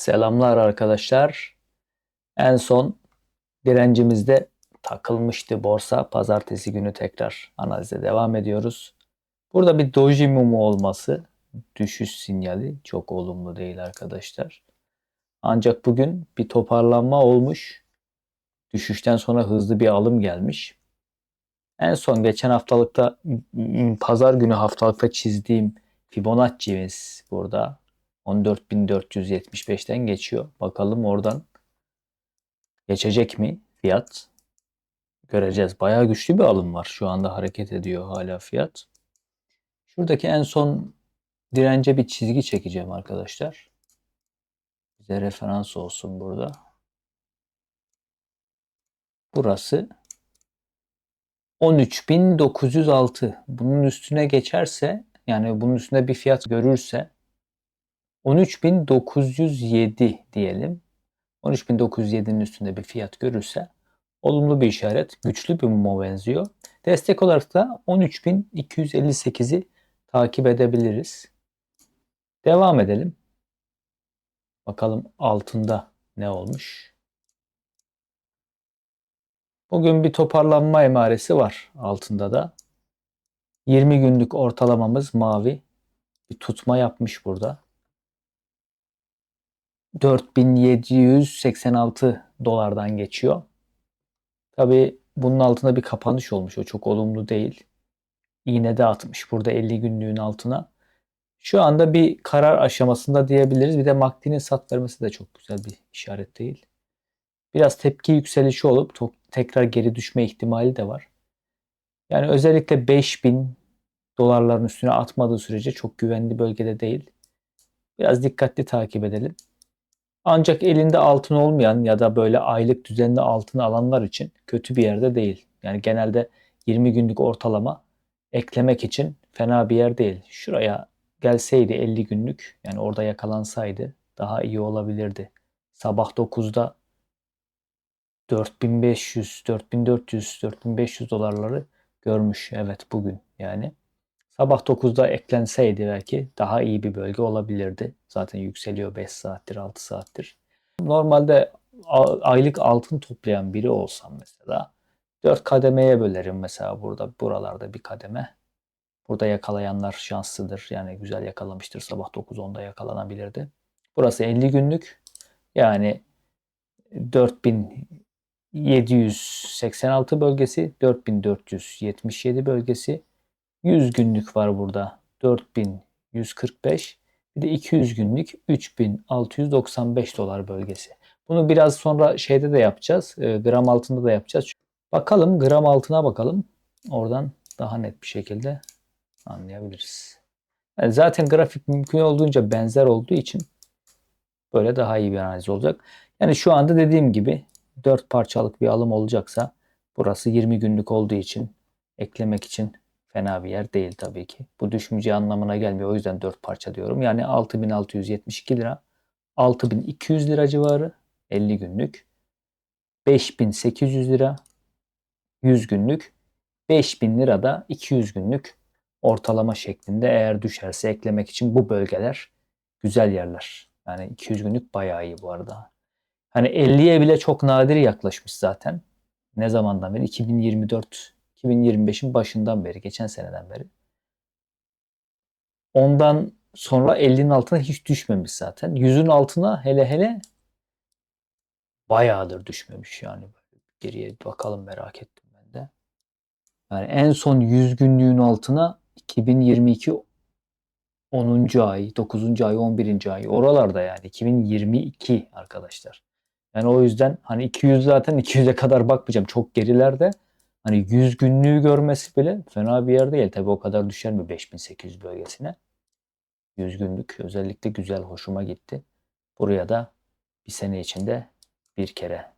Selamlar arkadaşlar. En son direncimizde takılmıştı borsa. Pazartesi günü tekrar analize devam ediyoruz. Burada bir doji mumu olması düşüş sinyali çok olumlu değil arkadaşlar. Ancak bugün bir toparlanma olmuş. Düşüşten sonra hızlı bir alım gelmiş. En son geçen haftalıkta pazar günü haftalıkta çizdiğim Fibonacci'miz burada 14.475'ten geçiyor. Bakalım oradan geçecek mi fiyat? Göreceğiz. Bayağı güçlü bir alım var. Şu anda hareket ediyor hala fiyat. Şuradaki en son dirence bir çizgi çekeceğim arkadaşlar. Bize referans olsun burada. Burası 13.906. Bunun üstüne geçerse yani bunun üstünde bir fiyat görürse 13.907 diyelim. 13.907'nin üstünde bir fiyat görürse olumlu bir işaret. Güçlü bir muma benziyor. Destek olarak da 13.258'i takip edebiliriz. Devam edelim. Bakalım altında ne olmuş. Bugün bir toparlanma emaresi var altında da. 20 günlük ortalamamız mavi. Bir tutma yapmış burada. 4786 dolardan geçiyor. Tabi bunun altında bir kapanış olmuş. O çok olumlu değil. İğne de atmış burada 50 günlüğün altına. Şu anda bir karar aşamasında diyebiliriz. Bir de MACD'nin sat vermesi de çok güzel bir işaret değil. Biraz tepki yükselişi olup tekrar geri düşme ihtimali de var. Yani özellikle 5000 dolarların üstüne atmadığı sürece çok güvenli bölgede değil. Biraz dikkatli takip edelim. Ancak elinde altın olmayan ya da böyle aylık düzenli altın alanlar için kötü bir yerde değil. Yani genelde 20 günlük ortalama eklemek için fena bir yer değil. Şuraya gelseydi 50 günlük yani orada yakalansaydı daha iyi olabilirdi. Sabah 9'da 4500, 4400, 4500 dolarları görmüş evet bugün yani. Sabah 9'da eklenseydi belki daha iyi bir bölge olabilirdi. Zaten yükseliyor 5 saattir, 6 saattir. Normalde aylık altın toplayan biri olsam mesela 4 kademeye bölerim mesela burada buralarda bir kademe. Burada yakalayanlar şanslıdır. Yani güzel yakalamıştır. Sabah 9-10'da yakalanabilirdi. Burası 50 günlük. Yani 4786 bölgesi, 4477 bölgesi, 100 günlük var burada. 4145. Bir de 200 günlük 3695 dolar bölgesi. Bunu biraz sonra şeyde de yapacağız. e, Gram altında da yapacağız. Bakalım gram altına bakalım. Oradan daha net bir şekilde anlayabiliriz. Yani zaten grafik mümkün olduğunca benzer olduğu için böyle daha iyi bir analiz olacak. Yani şu anda dediğim gibi 4 parçalık bir alım olacaksa burası 20 günlük olduğu için eklemek için fena bir yer değil tabii ki. Bu düşmeyeceği anlamına gelmiyor. O yüzden 4 parça diyorum. Yani 6672 lira, 6200 lira civarı 50 günlük, 5800 lira 100 günlük, 5000 lira da 200 günlük ortalama şeklinde eğer düşerse eklemek için bu bölgeler güzel yerler. Yani 200 günlük bayağı iyi bu arada. Hani 50'ye bile çok nadir yaklaşmış zaten. Ne zamandan beri? 2024 2025'in başından beri, geçen seneden beri. Ondan sonra 50'nin altına hiç düşmemiş zaten. 100'ün altına hele hele bayağıdır düşmemiş yani. Geriye bakalım merak ettim ben de. Yani en son 100 günlüğün altına 2022 10. ay, 9. ay, 11. ay oralarda yani 2022 arkadaşlar. Yani o yüzden hani 200 zaten 200'e kadar bakmayacağım. Çok gerilerde. Hani 100 günlüğü görmesi bile fena bir yer değil. Tabii o kadar düşer mi 5800 bölgesine? 100 günlük özellikle güzel hoşuma gitti. Buraya da bir sene içinde bir kere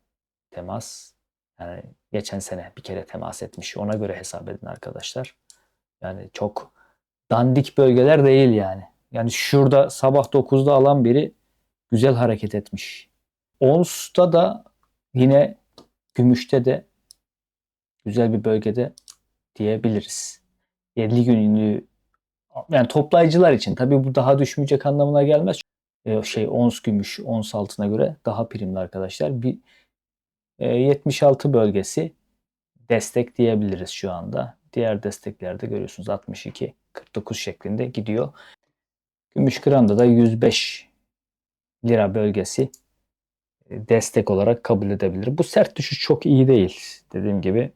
temas yani geçen sene bir kere temas etmiş. Ona göre hesap edin arkadaşlar. Yani çok dandik bölgeler değil yani. Yani şurada sabah 9'da alan biri güzel hareket etmiş. Ons'ta da yine gümüşte de güzel bir bölgede diyebiliriz. 50 günlüğü yani toplayıcılar için tabii bu daha düşmeyecek anlamına gelmez. e, şey ons gümüş, ons altına göre daha primli arkadaşlar. Bir e, 76 bölgesi destek diyebiliriz şu anda. Diğer desteklerde görüyorsunuz 62 49 şeklinde gidiyor. Gümüş gramda da 105 lira bölgesi e, destek olarak kabul edebilir. Bu sert düşüş çok iyi değil. Dediğim gibi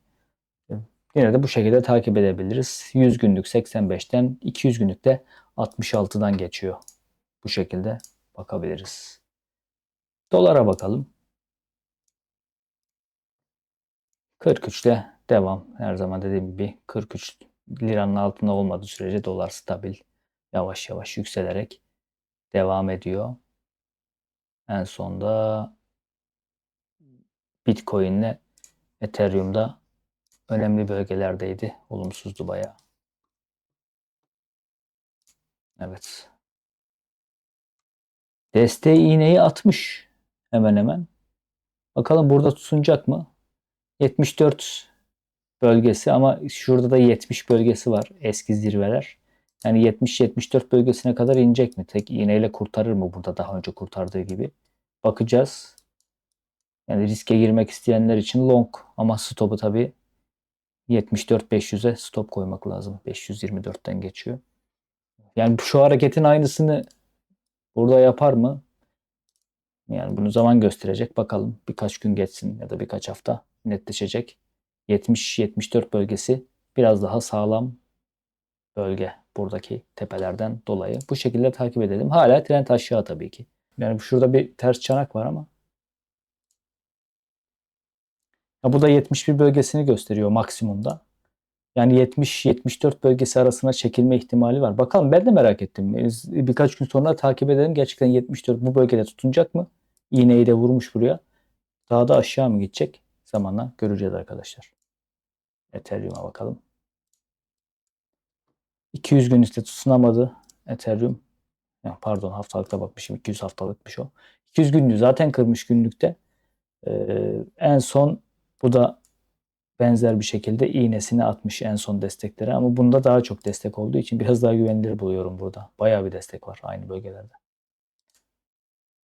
yine de bu şekilde takip edebiliriz. 100 günlük 85'ten 200 günlük de 66'dan geçiyor. Bu şekilde bakabiliriz. Dolara bakalım. 43'te devam. Her zaman dediğim gibi 43 liranın altında olmadığı sürece dolar stabil. Yavaş yavaş yükselerek devam ediyor. En sonda Bitcoin ile Ethereum'da önemli bölgelerdeydi. Olumsuzdu bayağı. Evet. Desteği iğneyi atmış hemen hemen. Bakalım burada tutunacak mı? 74 bölgesi ama şurada da 70 bölgesi var eski zirveler. Yani 70-74 bölgesine kadar inecek mi? Tek iğneyle kurtarır mı burada daha önce kurtardığı gibi? Bakacağız. Yani riske girmek isteyenler için long ama stopu tabi 74-500'e stop koymak lazım. 524'ten geçiyor. Yani şu hareketin aynısını burada yapar mı? Yani bunu zaman gösterecek. Bakalım birkaç gün geçsin ya da birkaç hafta netleşecek. 70-74 bölgesi biraz daha sağlam bölge buradaki tepelerden dolayı. Bu şekilde takip edelim. Hala trend aşağı tabii ki. Yani şurada bir ters çanak var ama. Bu da 71 bölgesini gösteriyor maksimumda. Yani 70-74 bölgesi arasına çekilme ihtimali var. Bakalım ben de merak ettim. Birkaç gün sonra takip edelim. Gerçekten 74 bu bölgede tutunacak mı? İğneyi de vurmuş buraya. Daha da aşağı mı gidecek? Zamanla göreceğiz arkadaşlar. Ethereum'a bakalım. 200 gün üstte tutunamadı Ethereum. Ya pardon haftalıkta bakmışım. 200 haftalıkmış o. 200 günlüğü zaten kırmış günlükte. Ee, en son bu da benzer bir şekilde iğnesini atmış en son desteklere ama bunda daha çok destek olduğu için biraz daha güvenilir buluyorum burada. Bayağı bir destek var aynı bölgelerde.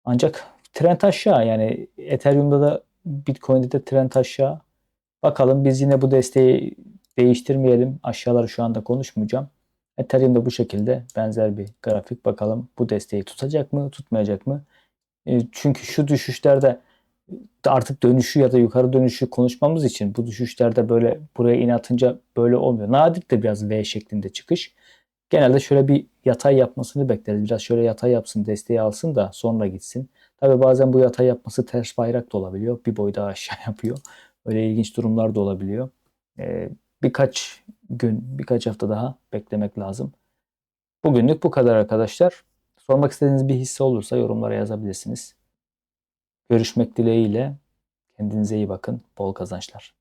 Ancak trend aşağı yani Ethereum'da da Bitcoin'de de trend aşağı. Bakalım biz yine bu desteği değiştirmeyelim. Aşağıları şu anda konuşmayacağım. Ethereum'da bu şekilde benzer bir grafik. Bakalım bu desteği tutacak mı, tutmayacak mı? E, çünkü şu düşüşlerde artık dönüşü ya da yukarı dönüşü konuşmamız için bu düşüşlerde böyle buraya in atınca böyle olmuyor. Nadir de biraz V şeklinde çıkış. Genelde şöyle bir yatay yapmasını bekleriz. Biraz şöyle yatay yapsın, desteği alsın da sonra gitsin. Tabi bazen bu yatay yapması ters bayrak da olabiliyor. Bir boy daha aşağı yapıyor. Öyle ilginç durumlar da olabiliyor. Ee, birkaç gün, birkaç hafta daha beklemek lazım. Bugünlük bu kadar arkadaşlar. Sormak istediğiniz bir hisse olursa yorumlara yazabilirsiniz. Görüşmek dileğiyle. Kendinize iyi bakın. Bol kazançlar.